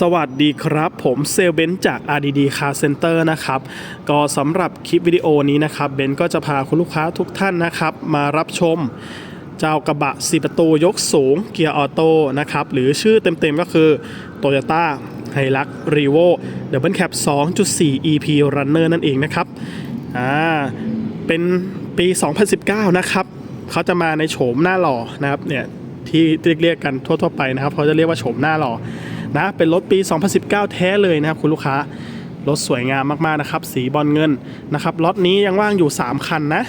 สวัสดีครับ ผมเซลเบนจาก RDD Car Center นะครับ ก็สำหรับคลิปวิดีโอนี้นะครับเบนก็จะพาคุณลูกค้าทุกท่านนะครับ มารับชมเจ้ากระบะ 4 ประตูยกสูงเกียร์ออโต้นะครับ หรือชื่อเต็มๆก็คือ Toyota h i l u x r e v o Double Cab 2.4 EP Runner นั่นเองนะครับอ่าเป็นปี 2019 นะครับเขาจะมาในโฉมหน้าหล่อนะครับเนี่ยที่เรียกกันทั่วๆไปนะครับเขาจะเรียกว่าโฉมหน้าหล่อ นะ เป็นรถปี 2019 แท้เลยนะครับคุณลูกค้ารถสวยงามมากๆนะครับ สีบอลเงินนะครับรถนี้ยังว่างอยู่ 3 คันนะ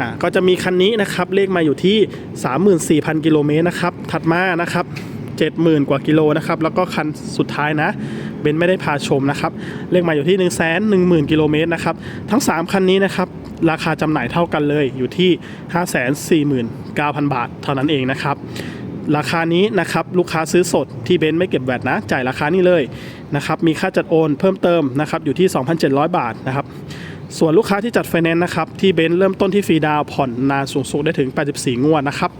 อ่าก็จะมีคันนี้นะครับเลขมาอยู่ที่ 34,000 กิโลเมตรนะครับ ถัดมานะครับ70,000 กว่ากิโลนะครับ แล้วก็คันสุดท้ายนะเบนไม่ได้พาชมนะครับ เลขมาอยู่ที่ 1 1 0 0 0 0 กิโลเมตรนะครับ ทั้ง 3 คันนี้นะครับ ราคาจำหน่ายเท่ากันเลยอยู่ที่ 549,000 บาทเท่านั้นเองนะครับ ราคานี้นะครับลูกค้าซื้อสดที่เบนซ์ไม่เก็บแวตนะ จ่ายราคานี้เลยนะครับมีค่าจัดโอนเพิ่มเติมนะครับอยู่ที่ 2,700 บาทนะครับส่วนลูกค้าที่จัดไฟแนนซ์นะครับที่เบนซ์เริ่มต้นที่ฟรีดาวผ่อนนานสูงสุดได้ถึง 84 งวดนะครับ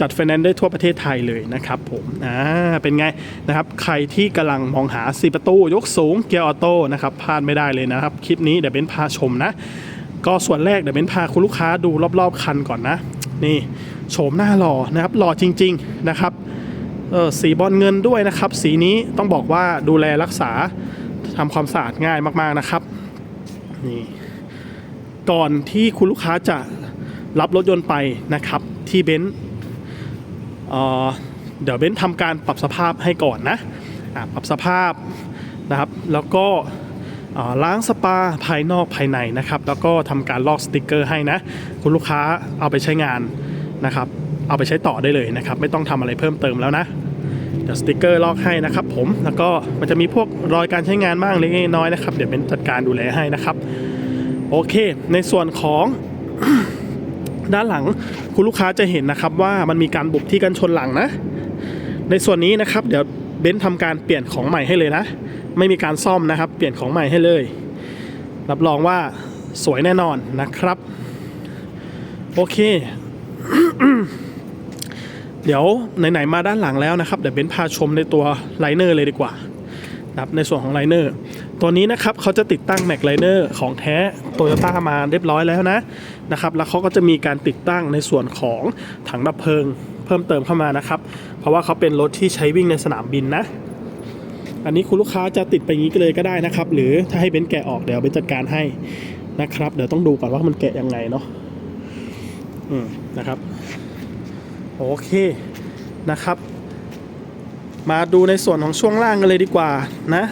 จัดไฟแนนซ์ได้ทั่วประเทศไทยเลยนะครับผม อ่า เป็นไงนะครับ ใครที่กำลังมองหา 4 ประตู ยกสูง เกียร์ออโต้นะครับ พลาดไม่ได้เลยนะครับ คลิปนี้เดี๋ยวเบนซ์พาชมนะ ก็ส่วนแรกเดี๋ยวเบนซ์พาคุณลูกค้าดูรอบๆคันก่อนนะ นี่ โฉมหน้าหล่อนะครับหล่อจริง ๆนะครับเออสีบอลเงินด้วยนะครับ สีนี้ต้องบอกว่าดูแลรักษาทำความสะอาดง่ายมากๆนะครับนี่ก่อนที่คุณลูกค้าจะรับรถยนต์ไปนะครับที่เบนซ์เดี๋ยวเบ้นทำการปรับสภาพให้ก่อนนะปรับสภาพนะครับ แล้วก็ล้างสปาภายนอกภายในนะครับ แล้วก็ทำการลอกสติกเกอร์ให้นะ คุณลูกค้าเอาไปใช้งาน นะครับ เอาไปใช้ต่อได้เลยนะครับ ไม่ต้องทำอะไรเพิ่มเติมแล้วนะเดี๋ยวสติกเกอร์ลอกให้นะครับ ผมแล้วก็มันจะมีพวกรอยการใช้งานบ้างเล็กน้อยนะครับ เดี๋ยวเป็นจัดการดูแลให้นะครับ โอเค ในส่วนของด้านหลังคุณลูกค้าจะเห็นนะครับว่ามันมีการบุบที่กันชนหลังนะ ในส่วนนี้นะครับ เดี๋ยวเบนซ์ทำการเปลี่ยนของใหม่ให้เลยนะ ไม่มีการซ่อมนะครับ เปลี่ยนของใหม่ให้เลย รับรองว่าสวยแน่นอนนะครับ โอเค เดี๋ยวไหนๆมาด้านหลังแล้วนะครับเดี๋ยวเบนซ์พาชมในตัวไลเนอร์เลยดีกว่านะครับในส่วนของไลเนอร์ตัวนี้นะครับเขาจะติดตั้งแม็กไลเนอร์ของแท้โตโยต้ามาเรียบร้อยแล้วนะนะครับ แล้วเขาก็จะมีการติดตั้งในส่วนของถังดับเพลิงเพิ่มเติมเข้ามานะครับ เพราะว่าเขาเป็นรถที่ใช้วิ่งในสนามบินนะ อันนี้คุณลูกค้าจะติดไปอย่างนี้เลยก็ได้นะครับ หรือถ้าให้เบนซ์แกะออกเดี๋ยวเบนซ์จัดการให้นะครับ เดี๋ยวต้องดูก่อนว่ามันแกะยังไงเนาะ อืมนะครับโอเคนะครับ มาดูในส่วนของช่วงล่างกันเลยดีกว่านะ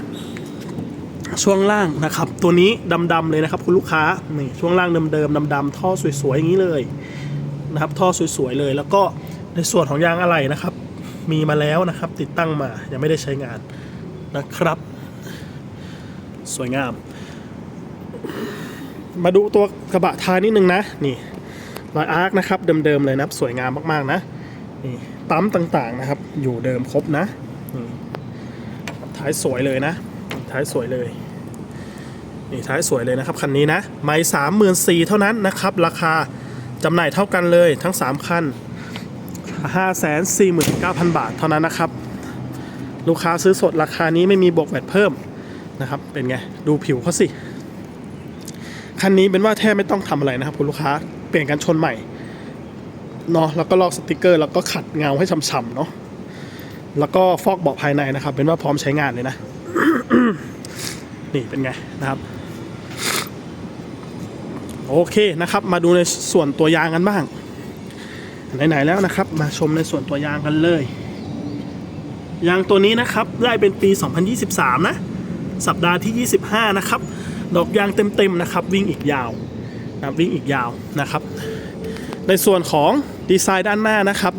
ช่วงล่างนะครับ ตัวนี้ดำๆเลยนะครับ คุณลูกค้านี่ช่วงล่างเดิมๆดำๆท่อสวยๆอย่างนี้เลยนะครับ ท่อสวยๆเลย แล้วก็ในส่วนของยางอะไหล่นะครับ มีมาแล้วนะครับ ติดตั้งมายังไม่ได้ใช้งานนะครับ สวยงาม มาดูตัวกระบะท้ายนิดนึงนะนี่ รอยอาร์คนะครับเดิมๆเลยนะครับสวยงามมากๆนะนี่ปั๊มต่างๆนะครับ อยู่เดิมครบนะนี่ท้ายสวยเลยนะ ท้ายสวยเลยนี่ท้ายสวยเลยนะครับคันนี้นะไม่สามหมื่นสี่เท่านั้นนะครับ ราคาจำหน่ายเท่ากันเลยทั้ง 3 คัน 5 4 9 0 0 0 บาทเท่านั้นนะครับ ลูกค้าซื้อสดราคานี้ไม่มีบวกแวดเพิ่มนะครับ เป็นไง ดูผิวเขาสิ คันนี้เป็นว่าแทบไม่ต้องทำอะไรนะครับคุณลูกค้า เปลี่ยนกันชนใหม่เนาะแล้วก็ลอกสติกเกอร์ แล้วก็ขัดเงาให้ฉ่ำๆเนาะแล้วก็ฟอกเบาะภายในนะครับ เป็นว่าพร้อมใช้งานเลยนะ นี่เป็นไงนะครับ โอเคนะครับ มาดูในส่วนตัวยางกันบ้าง ไหนๆแล้วนะครับ มาชมในส่วนตัวยางกันเลยยางตัวนี้นะครับ ได้เป็นปี 2023 นะ สัปดาห์ที่ 25 นะครับ ดอกยางเต็มๆนะครับ วิ่งอีกยาวนะวิ่งอีกยาวนะครับ ในส่วนของดีไซน์ด้านหน้านะครับ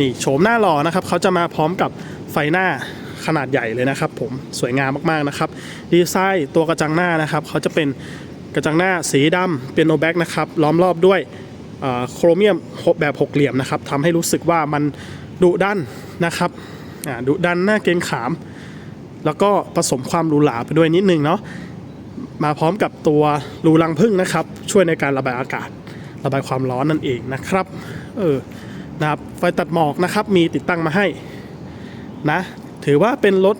นี่โฉมหน้าหล่อนะครับเขาจะมาพร้อมกับไฟหน้าขนาดใหญ่เลยนะครับ ผมสวยงามมากๆนะครับ ดีไซน์ตัวกระจังหน้านะครับเขาจะเป็นกระจังหน้าสีดำเป็นโนแบ็กนะครับล้อมรอบด้วยโครเมียมแบบหกเหลี่ยมนะครับทำให้รู้สึกว่ามันดุดันนะครับดุดันหน้าเกรงขาม แล้วก็ผสมความหรูหราไปด้วยนิดนึงเนาะ มาพร้อมกับตัวรูรังพึ่งนะครับ ช่วยในการระบายอากาศ ระบายความร้อนนั่นเองนะครับเออนะครับไฟตัดหมอกนะครับมีติดตั้งมาให้นะถือว่าเป็นรถ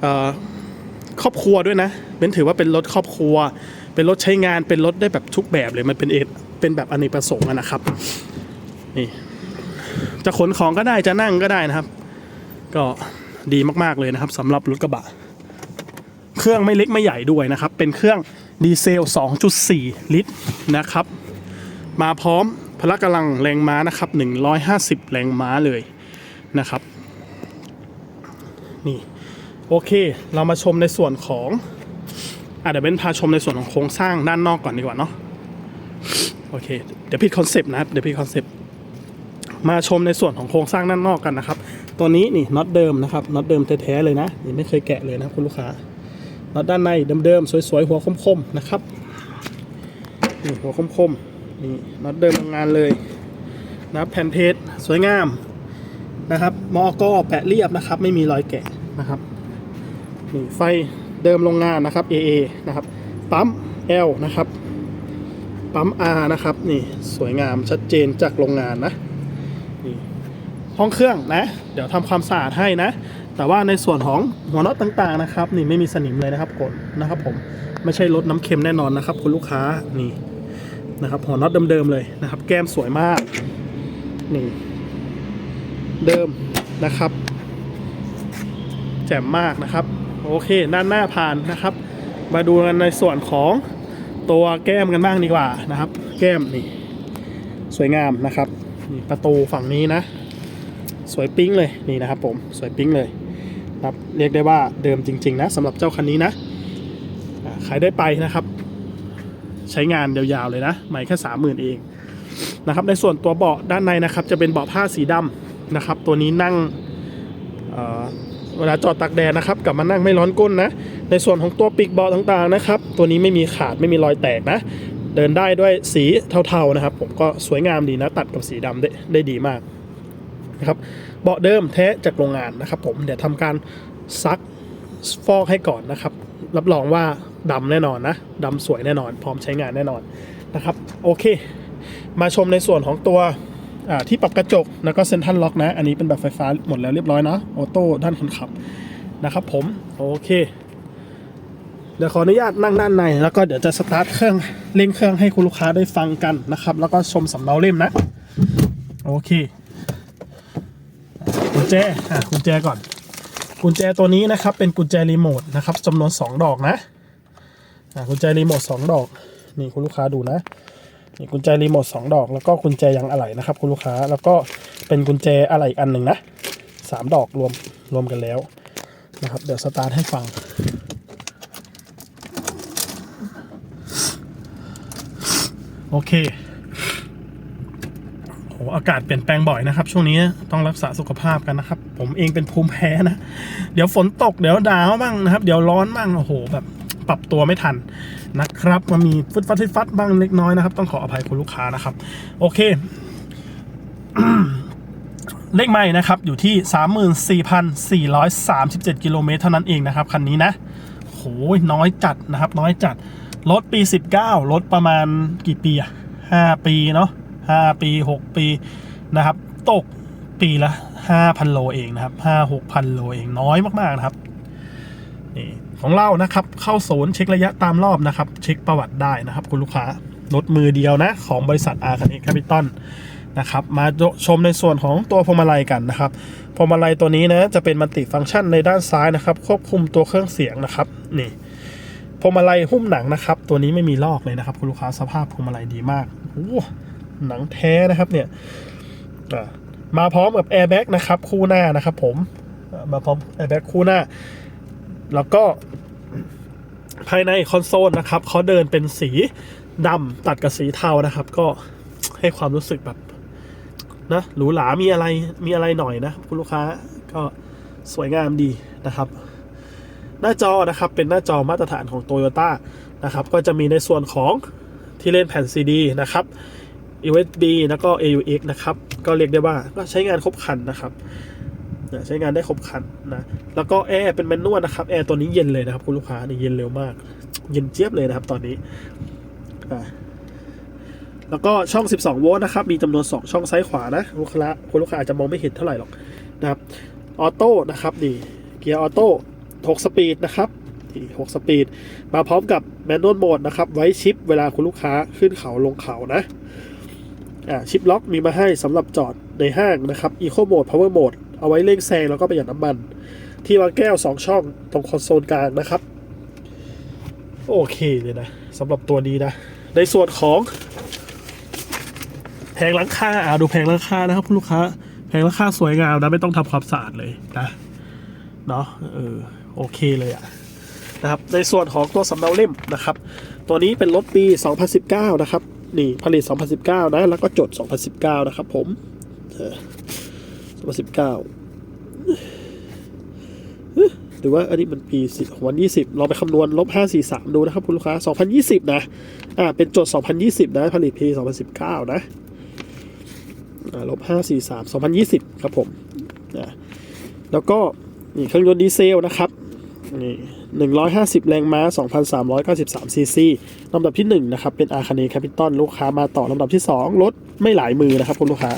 เอ่อครอบครัวด้วยนะเบนถือว่าเป็นรถครอบครัว เป็นรถใช้งานเป็นรถได้แบบทุกแบบเลยมันเป็นเอเป็นแบบอเนกประสงค์นะครับนี่จะขนของก็ได้จะนั่งก็ได้นะครับ ก็ดีมากๆเลยนะครับสำหรับรถกระบะ เครื่องไม่เล็กไม่ใหญ่ด้วยนะครับ เป็นเครื่องดีเซล 2.4 ลิตรนะครับ มาพร้อมพละกำลังแรงม้านะครับ 150 แรงม้าเลยนะครับ นี่โอเค เรามาชมในส่วนของอะเดี๋ยวเบนพาชมในส่วนของโครงสร้างด้านนอกก่อนดีกว่าเนาะโอเค เดี๋ยวผิดคอนเซปต์นะเดี๋ยวผิดคอนเซปต์มาชมในส่วนของโครงสร้างด้านนอกกันนะครับ ตัวนี้นี่น็อตเดิมนะครับน็อตเดิมแท้ๆเลยนะนี่ไม่เคยแกะเลยนะคุณลูกค้า น็อตด้านในเดิมๆสวยๆหัวคมๆนะครับนี่หัวคมๆนี่น็อตเดิมโรงงานเลยนะครับแผ่นเพจสวยงามนะครับมอกอแปะเรียบนะครับ ไม่มีรอยแกะนะครับนี่ไฟเดิมโรงงานนะครับ AA นะครับปั๊ม L นะครับปั๊ม R นะครับนี่สวยงามชัดเจนจากโรงงานนะนี่ห้องเครื่องนะ เดี๋ยวทำความสะอาดให้นะ แต่ว่าในส่วนของหัวน็อตต่างๆนะครับ นี่ไม่มีสนิมเลยนะครับกดนะครับ ผมไม่ใช่รถน้ำเค็มแน่นอนนะครับ คุณลูกค้านี่นะครับหัวน็อตเดิมๆเลยนะครับ แก้มสวยมากนี่เดิมนะครับ แจ่มมากนะครับ โอเคด้านหน้าผ่านนะครับ มาดูกันในส่วนของตัวแก้มกันบ้างดีกว่านะครับ แก้มนี่สวยงามนะครับนี่ประตูฝั่งนี้นะ สวยปิ๊งเลยนี่นะครับผมสวยปิ๊งเลย ครับเรียกได้ว่าเดิมจริง ๆ นะสำหรับเจ้าคันนี้นะขายได้ไปนะครับ ใช้งานยาวๆเลยนะใหม่แค่สามหมื่นเองนะครับ ในส่วนตัวเบาะด้านในนะครับ จะเป็นเบาะผ้าสีดำนะครับ ตัวนี้นั่งเเวลาจอดตากแดดนะครับ กลับมานั่งไม่ร้อนก้นนะ ในส่วนของตัวปีกเบาะต่างๆนะครับ ตัวนี้ไม่มีขาดไม่มีรอยแตกนะ เดินได้ด้วยสีเทาๆนะครับ ผมก็สวยงามดีนะ ตัดกับสีดำได้ได้ดีมากนะครับ เบาะเดิมแท้จากโรงงานนะครับผมเดี๋ยวทำการซักฟอกให้ก่อนนะครับ รับรองว่าดำแน่นอนนะดำสวยแน่นอน พร้อมใช้งานแน่นอนนะครับ โอเค มาชมในส่วนของตัวที่ปรับกระจกแล้วก็เซนทรัลล็อกนะ อันนี้เป็นแบบไฟฟ้าหมดแล้วเรียบร้อยนะออโต้ด้านคนขับนะครับผม โอเค เดี๋ยวขออนุญาตนั่งด้านใน แล้วก็เดี๋ยวจะสตาร์ทเครื่องเร่งเครื่องให้คุณลูกค้าได้ฟังกันนะครับ แล้วก็ชมสำเนาเล่มนะ โอเค กุญแจอะกุญแจก่อน กุญแจตัวนี้นะครับ เป็นกุญแจรีโมทนะครับจำนวน 2 ดอกนะอะกุญแจรีโมท2ดอก นี่คุณลูกค้าดูนะนี่กุญแจรีโมท2ดอก แล้วก็กุญแจยางอะไหล่นะครับ คุณลูกค้าแล้วก็เป็นกุญแจอะไหล่อีกอันหนึ่งนะสามดอกรวมรวมกันแล้วนะครับ เดี๋ยวสตาร์ทให้ฟังโอเค โอ้อากาศเปลี่ยนแปลงบ่อยนะครับ ช่วงนี้ต้องรักษาสุขภาพกันนะครับ ผมเองเป็นภูมิแพ้นะ เดี๋ยวฝนตกเดี๋ยวหนาวบ้างนะครับ เดี๋ยวร้อนบ้างโอ้โหแบบปรับตัวไม่ทันนะครับมันมีฟึดฟัดฟึดฟัดบ้างเล็กน้อยนะครับ ต้องขออภัยคุณลูกค้านะครับ โอเค เลขใหม่นะครับ อยู่ที่ 34,437 กิโลเมตรเท่านั้นเองนะครับ คันนี้นะโหยน้อยจัดนะครับ น้อยจัด รถปี 19 รถประมาณกี่ปีอะ5ปีเนาะ 5ปี6ปีนะครับ ตกปีละ5,000โลเองนะครับ5 6,000โลเองน้อยมากๆนะครับนี่ของเรานะครับ เข้าศูนย์เช็คระยะตามรอบนะครับ เช็คประวัติได้นะครับ คุณลูกค้ารถมือเดียวนะ ของบริษัทอาคันเอแคปิตอลนะครับ มาชมในส่วนของตัวพวงมาลัยกันนะครับพวงมาลัยตัวนี้นะจะเป็นมัลติฟังก์ชันในด้านซ้ายนะครับ ควบคุมตัวเครื่องเสียงนะครับนี่พวงมาลัยหุ้มหนังนะครับ ตัวนี้ไม่มีลอกเลยนะครับ คุณลูกค้าสภาพพวงมาลัยดีมากโอ้ หนังแท้นะครับเนี่ยมาพร้อมกับแอร์แบ็กนะครับคู่หน้านะครับผมมาพร้อมแอร์แบ็กคู่หน้า แล้วก็ภายในคอนโซลนะครับเขาเดินเป็นสีดำตัดกับสีเทานะครับ ก็ให้ความรู้สึกแบบนะหรูหรามีอะไรมีอะไรหน่อยนะคุณลูกค้าก็สวยงามดีนะครับ หน้าจอนะครับเป็นหน้าจอมาตรฐานของ Toyota นะครับ ก็จะมีในส่วนของที่เล่นแผ่น CD นะครับ USB แล้วก็ AUX นะครับ ก็เรียกได้ว่าก็ใช้งานครบครันนะครับนะใช้งานได้ครบครันนะแล้วก็แอร์เป็นแมนนวลนะครับแอร์ตัวนี้เย็นเลยนะครับคุณลูกค้านี่เย็นเร็วมาก เย็นเจี๊ยบเลยนะครับตอนนี้แล้วก็ช่อง 12 โวลต์นะครับ มีจำนวน 2 ช่องซ้ายขวานะลูกค้าคุณลูกค้าอาจจะมองไม่เห็นเท่าไหร่หรอกนะครับออโต้นะครับนี่เกียร์ออโต้6สปีดนะครับนี่6สปีด มาพร้อมกับแมนนวลโหมดนะครับ ไว้ชิปเวลาคุณลูกค้าขึ้นเขาลงเขานะ ชิปล็อกมีมาให้สำหรับจอดในห้างนะครับอีโคโหมดพาวเวอร์โหมดเอาไว้เร่งแซงแล้วก็ประหยัดน้ำมัน ที่วางแก้ว 2 ช่องตรงคอนโซลกลางนะครับ โอเคเลยนะสำหรับตัวนี้นะ ในส่วนของ แผงหลังคาอ่าดูแผงหลังคานะครับคุณลูกค้าแผงหลังคาสวยงามนะไม่ต้องทำความสะอาดเลยนะเนาะเออโอเคเลยอะนะครับในส่วนของตัวสำเนาเล่มนะครับ ตัวนี้เป็นรถปี 2019 นะครับ นี่ผลิต 2019 นะ แล้วก็จด 2019 นะครับผม2019 หรือว่าอันนี้มันปี2020ลองไปคำนวณลบ 543 ดูนะครับคุณลูกค้า 2020 นะ อ่า เป็นจด 2020 นะ ผลิตปี 2019 นะอ่าลบ 543 2020 ครับผมอ่าแล้วก็นี่เครื่องยนต์ดีเซลนะครับ นี่ 150 แรงม้า 2,393 ซีซีลำดับที่ 1 นะครับ เป็นอาคาเนแคปิตอลลูกค้ามาต่อลำดับที่ 2 รถไม่หลายมือนะครับคุณลูกค้า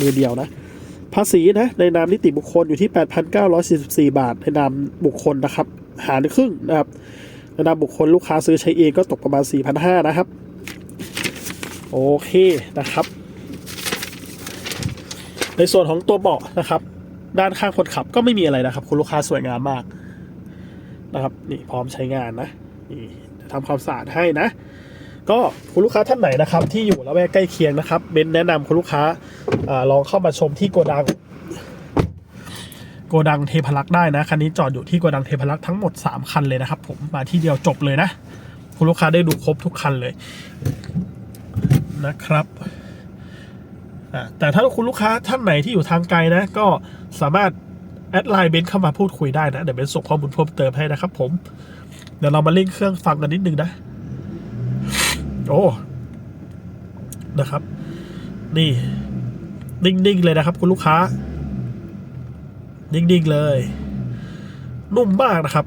มือเดียวนะ ภาษีนะ ในนามนิติบุคคลอยู่ที่ 8,944 บาท ในนามบุคคลนะครับ หารครึ่งนะครับ ในนามบุคคลลูกค้าซื้อใช้เองก็ตกประมาณ 4,500 นะครับ โอเคนะครับ ในส่วนของตัวเบาะนะครับ ด้านข้างคนขับก็ไม่มีอะไรนะครับ คุณลูกค้าสวยงามมาก นะครับนี่พร้อมใช้งานนะนี่ทำความสะอาดให้นะ ก็คุณลูกค้าท่านไหนนะครับ ที่อยู่ละแวกใกล้เคียงนะครับเบนแนะนำคุณลูกค้าอลองเข้ามาชมที่โกดังโกดังเทพลักษ์ได้นะคันนี้จอดอยู่ที่โกดังเทพลักษ์ทั้งหมด 3 คันเลยนะครับ ผมมาที่เดียวจบเลยนะ คุณลูกค้าได้ดูครบทุกคันเลยนะครับแต่ถ้าคุณลูกค้าท่านไหนที่อยู่ทางไกลนะ ก็สามารถ แอดไลน์เบนเข้ามาพูดคุยได้นะ เดี๋ยวเบนส่งข้อมูลเพิ่มเติมให้นะครับผม เดี๋ยวเรามาเล่นเครื่องฟังกันนิดนึงนะ โอ้ นะครับ นี่ นิ่ง ๆ เลยนะครับ คุณลูกค้า นิ่ง ๆ เลย นุ่มมากนะครับ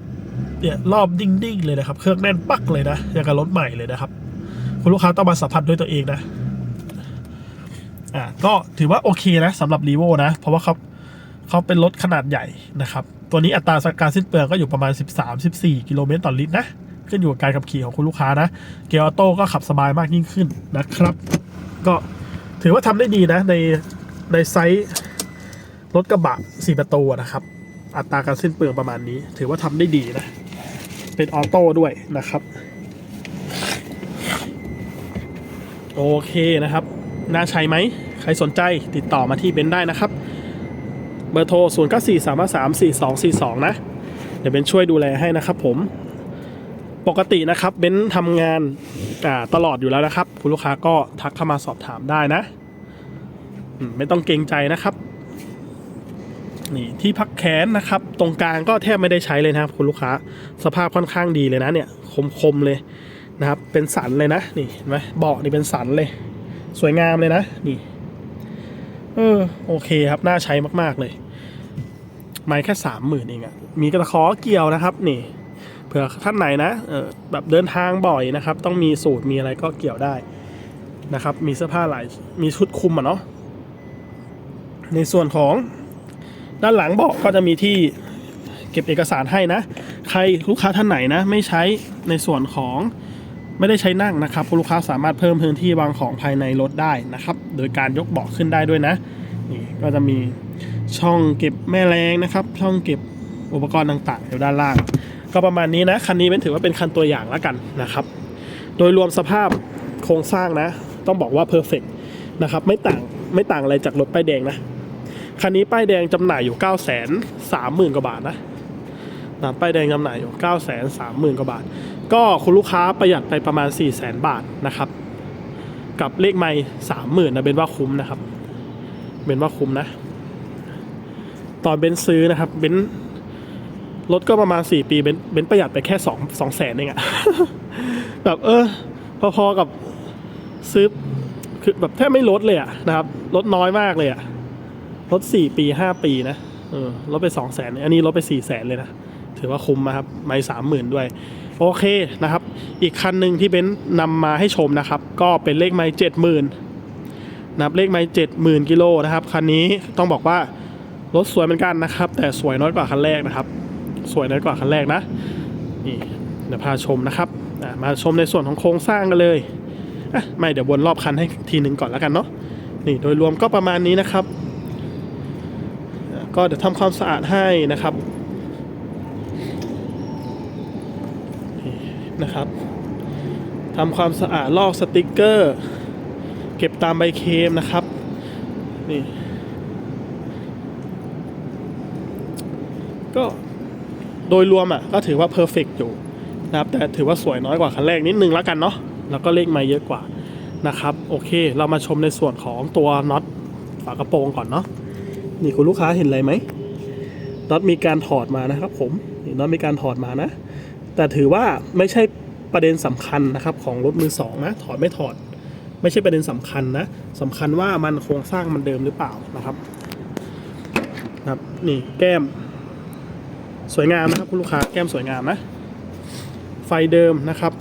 เนี่ยรอบนิ่ง ๆ เลยนะครับ เครื่องแน่นปักเลยนะ อย่างกับรถใหม่เลยนะครับ คุณลูกค้าต้องมาสัมผัสด้วยตัวเองนะ อ่า ก็ถือว่าโอเคนะสำหรับรีโวนะ เพราะว่าเขา เขาเป็นรถขนาดใหญ่นะครับ ตัวนี้อัตราการสิ้นเปลืองก็อยู่ประมาณ 13-14 กิโลเมตรต่อลิตรนะ ขึ้นอยู่กับการขับขี่ของคุณลูกค้านะ เกียร์ออโต้ก็ขับสบายมากยิ่งขึ้นนะครับ ก็ถือว่าทำได้ดีนะในในไซส์รถกระบะสี่ประตูนะครับ อัตราการสิ้นเปลืองประมาณนี้ ถือว่าทำได้ดีนะ เป็นออโต้ด้วยนะครับ โอเคนะครับ น่าใช้ไหม ใครสนใจติดต่อมาที่เบนได้นะครับ เบอร์โทร 0 9 4 3 3 4 2 4 2 นะ เดี๋ยวเบนช่วยดูแลให้นะครับผม ปกตินะครับเบนทำงานตลอดอยู่แล้วนะครับ คุณลูกค้าก็ทักเข้ามาสอบถามได้นะ ไม่ต้องเกรงใจนะครับ นี่ที่พักแขนนะครับ ตรงกลางก็แทบไม่ได้ใช้เลยนะครับ คุณลูกค้า สภาพค่อนข้างดีเลยนะเนี่ย คมๆเลยนะครับ เป็นสันเลยนะ นี่เห็นไหมเบาะนี่เป็นสันเลย สวยงามเลยนะ นี่ เออโอเคครับน่าใช้มาก ๆ เลยไม่แค่สามหมื่นเองอะมีกระขอเกี่ยวนะครับ นี่เผื่อท่านไหนนะเออแบบเดินทางบ่อยนะครับ ต้องมีสูตรมีอะไรก็เกี่ยวได้นะครับ มีเสื้อผ้าหลายมีชุดคุมอะเนาะในส่วนของด้านหลังเบาะก็จะมีที่เก็บเอกสารให้นะ ใครลูกค้าท่านไหนนะ ไม่ใช้ในส่วนของ ไม่ได้ใช้นั่งนะครับลูกค้าสามารถเพิ่มพื้นที่วางของภายในรถได้นะครับ โดยการยกเบาะขึ้นได้ด้วยนะนี่ก็จะมีช่องเก็บแม่แรงนะครับ ช่องเก็บอุปกรณ์ต่างๆอยู่ด้านล่าง ก็ประมาณนี้นะคันนี้เป็นถือว่าเป็นคันตัวอย่างแล้วกันนะครับ โดยรวมสภาพโครงสร้างนะ ต้องบอกว่าเพอร์เฟกนะครับไม่ต่างไม่ต่างอะไรจากรถป้ายแดงนะคันนี้ป้ายแดงจำหน่ายอยู่ 9 3 0 0 0 0 กว่าบาทนะนะป้ายแดงจำหน่ายอยู่ 9 3 0 0 0 0 กว่าบาท ก็คุณลูกค้าประหยัดไปประมาณ 4 0 0 0 0 0บาทนะครับ กับเลขไม่สามหมื่นนะเป็นว่าคุ้มนะครับเป็นว่าคุ้มนะ ตอนเบนซ์ซื้อนะครับเบนซ์รถก็ประมาณ 4 ปีเบนเบนซ์ประหยัดไปแค่2 2แสนเองอะแบบเออ พอๆกับซื้อคือแบบแทบไม่ลดเลยอะนะครับลดน้อยมากเลยอะลด4ปี 5 ปีนะเออลดไป2แสนอันนี้ลดไป4แสนเลยนะถือว่าคุ้มนะครับไม่สามหมื่นด้วย โอเคนะครับ อีกคันหนึ่งที่เบนซ์นำมาให้ชมนะครับ ก็เป็นเลขไม่เจ็ดหมื่นนะครับเลขไม่เจ็ดหมื่นกิโลนะครับ คันนี้ต้องบอกว่ารถสวยเหมือนกันนะครับ แต่สวยน้อยกว่าคันแรกนะครับ สวยน้อยกว่าคันแรกนะนี่เดี๋ยวพาชมนะครับมาชมในส่วนของโครงสร้างกันเลยอะไม่เดี๋ยววนรอบคันให้ทีหนึ่งก่อนแล้วกันเนาะนี่โดยรวมก็ประมาณนี้นะครับ ก็เดี๋ยวทำความสะอาดให้นะครับ นะครับทำความสะอาดลอกสติกเกอร์ เก็บตามใบเคมนะครับนี่ก็โดยรวมอะก็ถือว่าเพอร์เฟกอยู่นะครับแต่ถือว่าสวยน้อยกว่าคันแรกนิดนึงแล้วกันเนาะแล้วก็เลขไม่เยอะกว่านะครับ โอเค เรามาชมในส่วนของตัวน็อตฝากระโปรงก่อนเนาะนี่คุณลูกค้าเห็นอะไรไหมน็อตมีการถอดมานะครับผมนี่น็อตมีการถอดมานะ แต่ถือว่าไม่ใช่ประเด็นสำคัญนะครับของรถมือสองนะถอดไม่ถอด ไม่ใช่ประเด็นสำคัญนะสำคัญว่ามันโครงสร้างมันเดิมหรือเปล่านะครับนะครับนี่แก้ม สวยงามนะครับคุณลูกค้าแก้มสวยงามนะไฟเดิมนะครับ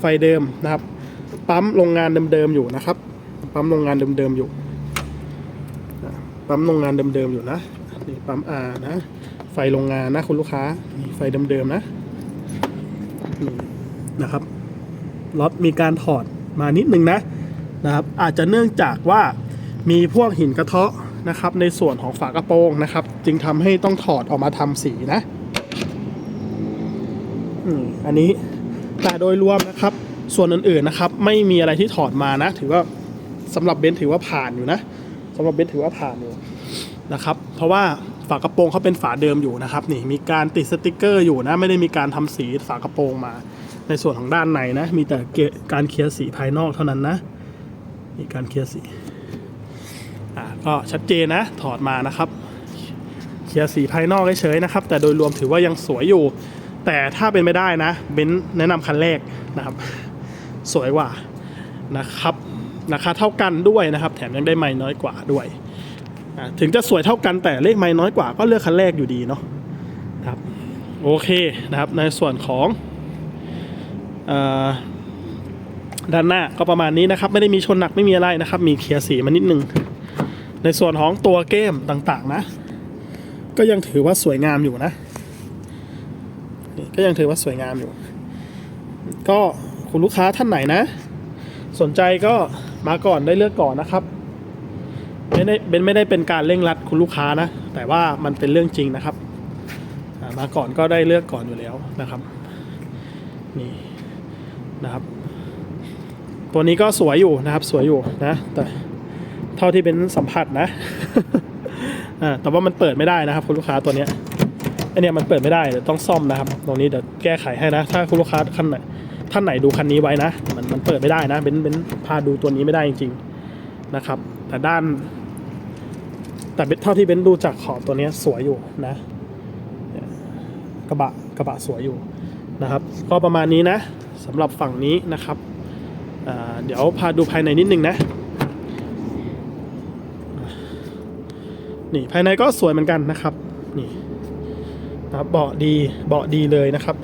ไฟเดิมนะครับ ปั๊มโรงงานเดิมๆอยู่นะครับ ปั๊มโรงงานเดิมๆอยู่ปั๊มโรงงานเดิมๆอยู่นะนี่ปั๊มอานะไฟโรงงานนะคุณลูกค้าไฟเดิมๆนะ นะครับล็อตมีการถอดมานิดนึงนะนะครับ อาจจะเนื่องจากว่ามีพวกหินกระเทาะนะครับ ในส่วนของฝากระโปรงนะครับ จึงทำให้ต้องถอดออกมาทำสีนะอันนี้แต่โดยรวมนะครับ ส่วนอื่นๆนะครับ ไม่มีอะไรที่ถอดมานะ ถือว่าสำหรับเบนซ์ถือว่าผ่านอยู่นะสำหรับเบนซ์ถือว่าผ่านอยู่นะครับ เพราะว่าฝากระโปรงเขาเป็นฝาเดิมอยู่นะครับ นี่มีการติดสติกเกอร์อยู่นะ ไม่ได้มีการทำสีฝากระโปรงมา ในส่วนของด้านในนะ มีแต่เกการเคลียร์สีภายนอกเท่านั้นนะมีการเคลียร์สีอ่าก็ชัดเจนนะ ถอดมานะครับ เคลียร์สีภายนอกเฉยๆนะครับ แต่โดยรวมถือว่ายังสวยอยู่ แต่ถ้าเป็นไม่ได้นะเบนซ์แนะนำคันแรกนะครับ สวยกว่านะครับราคาเท่ากันด้วยนะครับ แถมยังได้ไม่น้อยกว่าด้วยอ่าถึงจะสวยเท่ากันแต่เลขไม่น้อยกว่าก็เลือกคันแรกอยู่ดีเนาะครับโอเคนะครับในส่วนของ ด้านหน้าก็ประมาณนี้นะครับ ไม่ได้มีชนหนักไม่มีอะไรนะครับ มีเคลียร์สีมานิดนึง ในส่วนของตัวเกมต่างๆนะ ก็ยังถือว่าสวยงามอยู่นะนก็ยังถือว่าสวยงามอยู่ ก็คุณลูกค้าท่านไหนนะ สนใจก็มาก่อนได้เลือกก่อนนะครับไม่ได้เป็นไม่ได้เป็นการเร่งรัดคุณลูกค้านะ แต่ว่ามันเป็นเรื่องจริงนะครับ มาก่อนก็ได้เลือกก่อนอยู่แล้วนะครับ นี่ นะครับ ตัวนี้ก็สวยอยู่นะครับ สวยอยู่นะ แต่เท่าที่เป็นสัมผัสนะอ่าแต่ว่ามันเปิดไม่ได้นะครับ คุณลูกค้าตัวเนี้ยไอเนี้ยมันเปิดไม่ได้เดี๋ยวต้องซ่อมนะครับ ตรงนี้เดี๋ยวแก้ไขให้นะ ถ้าคุณลูกค้าท่านไหนท่านไหนดูคันนี้ไว้นะ มันมันเปิดไม่ได้นะเบนเบนพาดูตัวนี้ไม่ได้จริง ๆนะครับ แต่ด้าน แต่เท่าที่เบนดูจากขอบตัวเนี้ยสวยอยู่นะกระบะกระบะสวยอยู่นะครับ ก็ประมาณนี้นะ สำหรับฝั่งนี้นะครับอ่าเดี๋ยวพาดูภายในนิดนึงนะ นี่ภายในก็สวยเหมือนกันนะครับนี่นะครับเบาะดีเบาะดีเลยนะครับ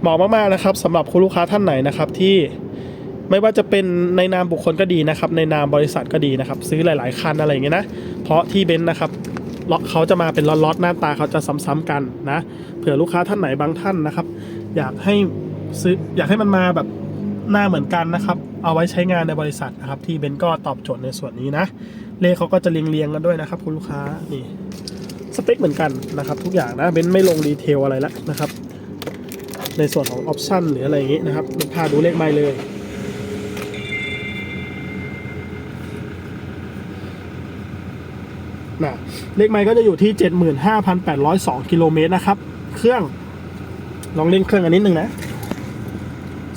เหมาะมากๆนะครับสำหรับคุณลูกค้าท่านไหนนะครับที่ไม่ว่าจะเป็นในนามบุคคลก็ดีนะครับ ในนามบริษัทก็ดีนะครับ ซื้อหลาย ๆ คันอะไรอย่างเงี้ยนะเพราะที่เบนซ์นะครับล็อเขาจะมาเป็นล็อตๆหน้าตาเขาจะซ้ำๆกันนะเผื่อลูกค้าท่านไหนบางท่านนะครับ อยากให้ ซื้ออยากให้มันมาแบบหน้าเหมือนกันนะครับ เอาไว้ใช้งานในบริษัทนะครับ ที่เบนก็ตอบโจทย์ในส่วนนี้นะ เลขเขาก็จะเรียงเรียงๆกันด้วยนะครับ คุณลูกค้านี่สเปคเหมือนกันนะครับ ทุกอย่างนะเบนไม่ลงดีเทลอะไรละนะครับ ในส่วนของออปชันหรืออะไรอย่างงี้นะครับพาดูเลขไม่เลยนะเลขไมล์ก็จะอยู่ที่ 75,802 กิโลเมตรนะครับ เครื่อง ลองเล่นเครื่องอันนิดนึงนะ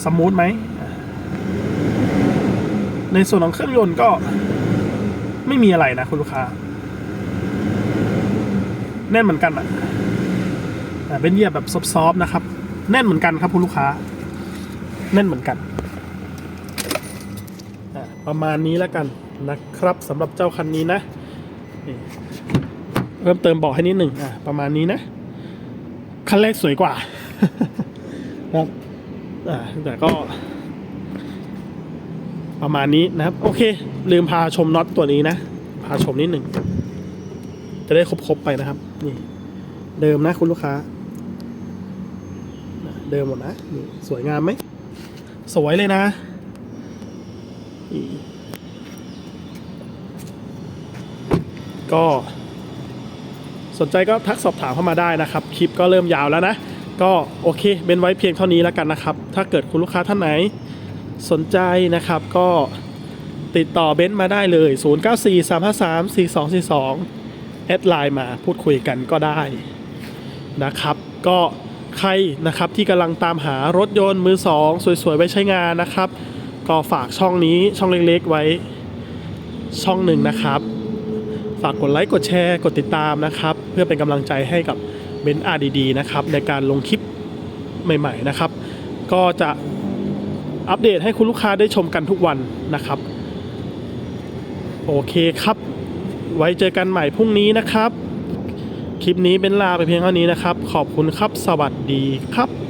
สมูทไหม ในส่วนของเครื่องยนต์ก็ไม่มีอะไรนะคุณลูกค้า แน่นเหมือนกันอะอะเป็นเหยียบแบบซอฟๆนะครับ แน่นเหมือนกันครับคุณลูกค้า แน่นเหมือนกันประมาณนี้แล้วกันนะครับสำหรับเจ้าคันนี้นะเพิ่มเติมบอกให้นิดหนึ่งอะประมาณนี้นะ คันแรกสวยกว่านะครับอ่า แต่ก็ ประมาณนี้นะครับ โอเค ลืมพาชมน็อตตัวนี้นะ พาชมนิดหนึ่ง จะได้ครบๆไปนะครับ นี่ เดิมนะคุณลูกค้า เดิมหมดนะนี่สวยงามไหม สวยเลยนะก็สนใจก็ทักสอบถามเข้ามาได้นะครับ คลิปก็เริ่มยาวแล้วนะ ก็โอเคเบนไว้เพียงเท่านี้แล้วกันนะครับ ถ้าเกิดคุณลูกค้าท่านไหนสนใจนะครับก็ติดต่อเบนซ์มาได้เลย 0943534242 แอดไลน์มาพูดคุยกันก็ได้นะครับ ก็ใครนะครับที่กำลังตามหารถยนต์มือสองสวยๆ ไว้ใช้งานนะครับ ก็ฝากช่องนี้ช่องเล็กๆไว้ช่องหนึ่งนะครับ ฝากกดไลค์กดแชร์กดติดตามนะครับ เพื่อเป็นกำลังใจให้กับ บนซ์อาร์ดีๆนะครับในการลงคลิปใหม่ๆนะครับ ก็จะอัปเดตให้คุณลูกค้าได้ชมกันทุกวันนะครับ โอเคครับ ไว้เจอกันใหม่พรุ่งนี้นะครับ คลิปนี้เป็นลาไปเพียงเท่านี้นะครับ ขอบคุณครับสวัสดีครับ